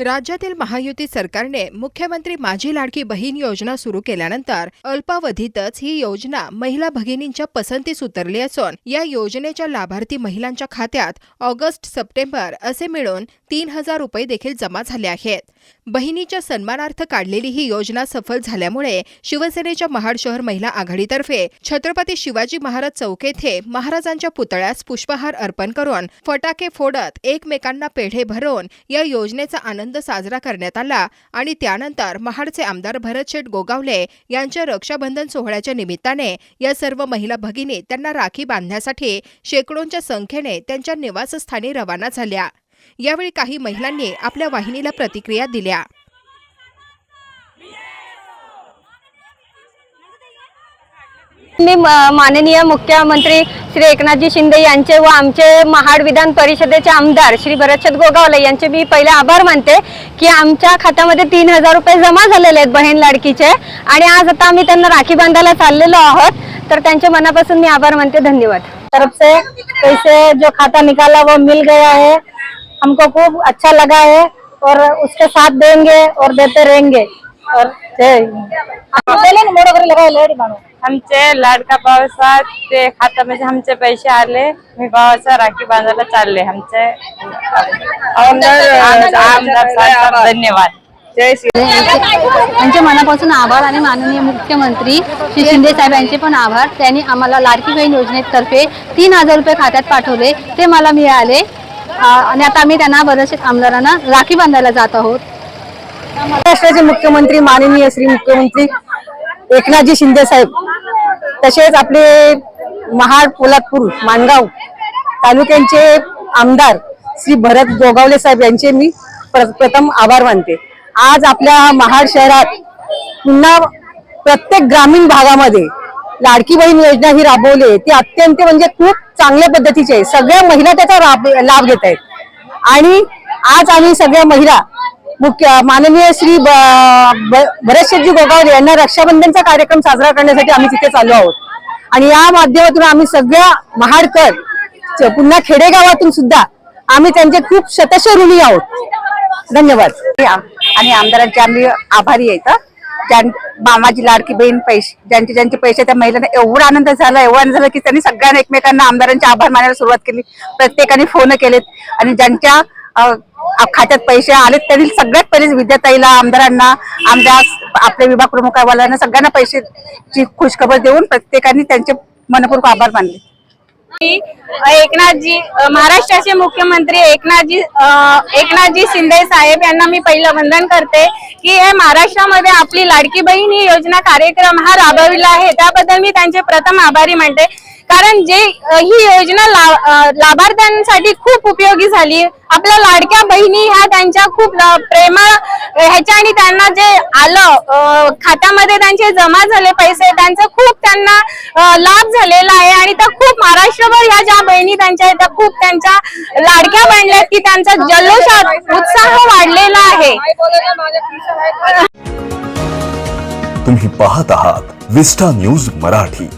राज्यातील महायुती सरकारने मुख्यमंत्री माझी लाडकी बहीण योजना सुरू केल्यानंतर अल्पावधीतच ही योजना महिला भगिनींच्या पसंतीस उतरली असून या योजनेच्या लाभार्थी महिलांच्या खात्यात ऑगस्ट सप्टेंबर असे मिळून तीन हजार रुपये देखील जमा झाले आहेत. बहिणीच्या सन्मानार्थ काढलेली ही योजना सफल झाल्यामुळे शिवसेनेच्या महाड शहर महिला आघाडीतर्फे छत्रपती शिवाजी महाराज चौक येथे महाराजांच्या पुतळ्यास पुष्पहार अर्पण करून फटाके फोडत एकमेकांना पेढे भरवून या योजनेचा आनंद साजरा करण्यात आला आणि त्यानंतर महाडचे आमदार भरत शेठ गोगावले यांच्या रक्षाबंधन सोहळ्याच्या निमित्ताने या सर्व महिला भगिनी त्यांना राखी बांधण्यासाठी शेकडोंच्या संख्येने त्यांच्या निवासस्थानी रवाना झाल्या. यावेळी काही महिलांनी आपल्या वाहिनीला प्रतिक्रिया दिल्या. मी माननीय मुख्यमंत्री श्री एकनाथजी शिंदे यांचे व आमचे महाड विधान परिषदेचे आमदार श्री भरतशत गोगावले यांचे मी पहिले आभार मानते की आमच्या खात्यामध्ये तीन हजार रुपये जमा झालेले आहेत बहीण लाडकीचे. आणि आज आता आम्ही त्यांना राखी बांधायला चाललेलो आहोत. तर त्यांचे मनापासून मी आभार मानते. धन्यवाद. तरफ से पैसे जो खाता निकाला वो मिल गया है. हमको खूब अच्छा लगा है और उसके साथ देंगे और देते रहेंगे. और आमचे लाडका भावाचा ते खात्यामध्ये आमचे पैसे आले मी भावाचा राखी बांधायला चालले आमचे आमदार आमदार साहेब धन्यवाद। जय श्री मनापासून आभार आणि माननीय मुख्यमंत्री श्री शिंदे साहेब यांचे पण आभार. त्यांनी आम्हाला लाडकी बहीण योजनेतर्फे तीन हजार रुपये खात्यात पाठवले. ते मला मिळाले. आ, आणि आता आम्ही त्यांना बरेचसे आमदारांना राखी बांधायला जात आहोत. महाराष्ट्राचे मुख्यमंत्री माननीय श्री मुख्यमंत्री एकनाथजी शिंदे साहेब. तसेच आपले महाड पोलादपूर माणगाव तालुक्यांचे आमदार श्री भरत गोगावले साहेब यांचे मी प्रथम आभार मानते. आज आपल्या महाड शहरात पुन्हा प्रत्येक ग्रामीण भागामध्ये लाडकी बहीण योजना ही राबवली आहे. ती अत्यंत म्हणजे खूप चांगल्या पद्धतीची आहे. सगळ्या महिला त्याचा लाभ घेत आहेत. आणि आज आम्ही सगळ्या महिला मुख्य माननीय श्री ब- ब- भरतशेठजी गोगावले यांना रक्षाबंधनचा कार्यक्रम साजरा करण्यासाठी आम्ही तिथे चालू आहोत. आणि या माध्यमातून आम्ही सगळ्या महाडकर पुन्हा खेडेगावातून सुद्धा आम्ही त्यांचे खूप शतश ऋणी आहोत. धन्यवाद. आणि आमदारांचे आम्ही आभारी आहेत ज्यां मामाची लाडकी बहीण पैसे ज्यांचे ज्यांचे पैसे त्या महिलांना एवढा आनंद झाला एवढा आनंद झाला की त्यांनी सगळ्यांना एकमेकांना आमदारांचे आभार मानायला सुरुवात केली. प्रत्येकाने फोन केलेत. आणि ज्यांच्या खात्यात पैसे आलेत तरी सगळ्यात पहिले विद्याताईला आमदारांना आमदार आपल्या विभाग प्रमुखवाल्यांना सगळ्यांना पैशाची खुशखबर देऊन प्रत्येकाने त्यांचे मनपूर्वक आभार मानले. एकनाथजी महाराष्ट्राचे मुख्यमंत्री एकनाथजी एकनाथजी शिंदे साहेब यांना मी पहिलं वंदन करते की हे महाराष्ट्रामध्ये आपली लाडकी बहीण ही योजना कार्यक्रम हा राबविला आहे. त्याबद्दल मी त्यांचे प्रथम आभारी मानते. कारण जे ही योजना लाभार्थ्यांसाठी खूप उपयोगी झाली. आपल्या लाडक्या बहिणी ह्या त्यांच्या खूप प्रेमा ह्याच्या आणि त्यांना जे आलं खात्यामध्ये त्यांचे जमा झाले पैसे त्यांचा खूप त्यांना लाभ झालेला आहे. आणि त्या खूप महाराष्ट्रभर ह्या ज्या बहिणी त्यांच्या आहेत त्या खूप त्यांच्या लाडक्या बनल्यात की त्यांचा जल्लोषात उत्साह वाढलेला आहे. तुम्ही पाहत आहात विस्टा न्यूज मराठी.